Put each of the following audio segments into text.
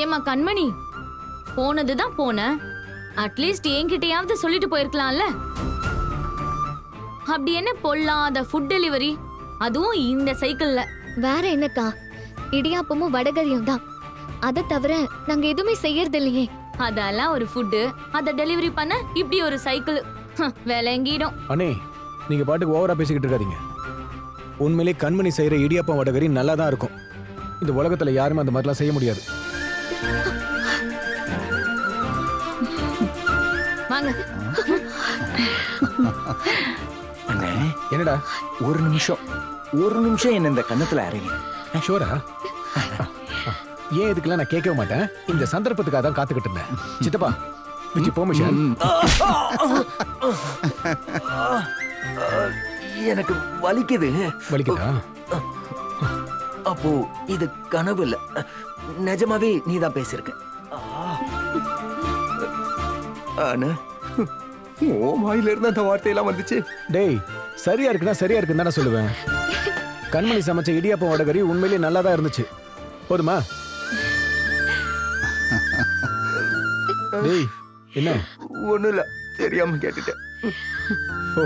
ஏமா கண்மணி? போனதுதான் போன. அட்லீஸ்ட் என்கிட்டயாவது சொல்லிட்டு போயிருக்கலாம்ல. அப்படி என்ன பொல்லாத ஃபுட் டெலிவரி அதுவும் இந்த சைக்கிள்ல வேற என்னக்கா? இடியாப்பமும் வடகரியும் தான். அதை தவிர நாங்க எதுவுமே செய்யறது இல்லையே அதெல்லாம் ஒரு ஃபுட்டு அதை டெலிவரி பண்ண இப்படி ஒரு சைக்கிள் விளங்கிடும். அண்ணே நீங்க பாட்டுக்கு ஓவரா பேசிக்கிட்டு இருக்காதீங்க. உண்மையிலே கண்மணி செய்யற இடியாப்பம் வடகரி நல்லா தான் இருக்கும். இந்த உலகத்துல யாருமே அந்த மாதிரிலாம் செய்ய முடியாது. வாங்க. அண்ணே. என்னடா? ஒரு நிமிஷம். ஒரு நிமிஷம் என்ன இந்த கன்னத்துல அறைங்க. ஷோரா? ஏன் இதுக்கெல்லாம் நான் கேட்கவே மாட்டேன்? இந்த சந்தர்ப்பத்துக்காக தான் காத்துக்கிட்டு இருந்தேன். சித்தப்பா விஜி பெர்மிஷன் எனக்கு வலிக்குது. வலிக்குதா? அப்போ இது கனவு இல்ல. நிஜமாவே நீதான் பேசியிருக்க ஆனா ஓ வாயில இருந்து அந்த வார்த்தையெல்லாம் வந்துச்சு. டேய் சரியா இருக்குன்னா சரியா இருக்குன்னு தானே சொல்லுவேன். கண்மணி சமைச்ச இடியாப்பம் வடகரி உண்மையிலேயே நல்லா தான் இருந்துச்சு. போதுமா? டேய் என்ன? ஒண்ணும் இல்ல தெரியாம கேட்டுட்டேன். ஓ.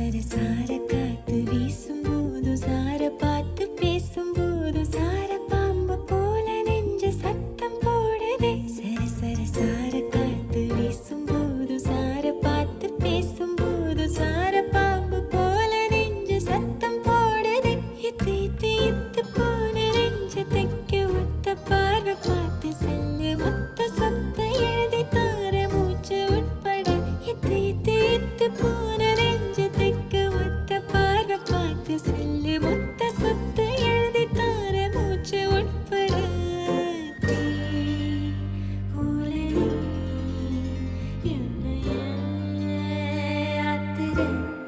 சர சர சார காத்து சார பார்த்து பேசும்போது சார பாம்பு போல நெஞ்சு சத்தம் போடுதே. சர சர சார காத்து வீசும்போது சார பார்த்து பேசும்போது சார பாம்பு போல நெஞ்சு சத்தம் போடுதே. இத்து இத்து இத்து போன நெஞ்சு தைக்க ஒத்த பார்வை பார்த்து செல்ல மொத்த day.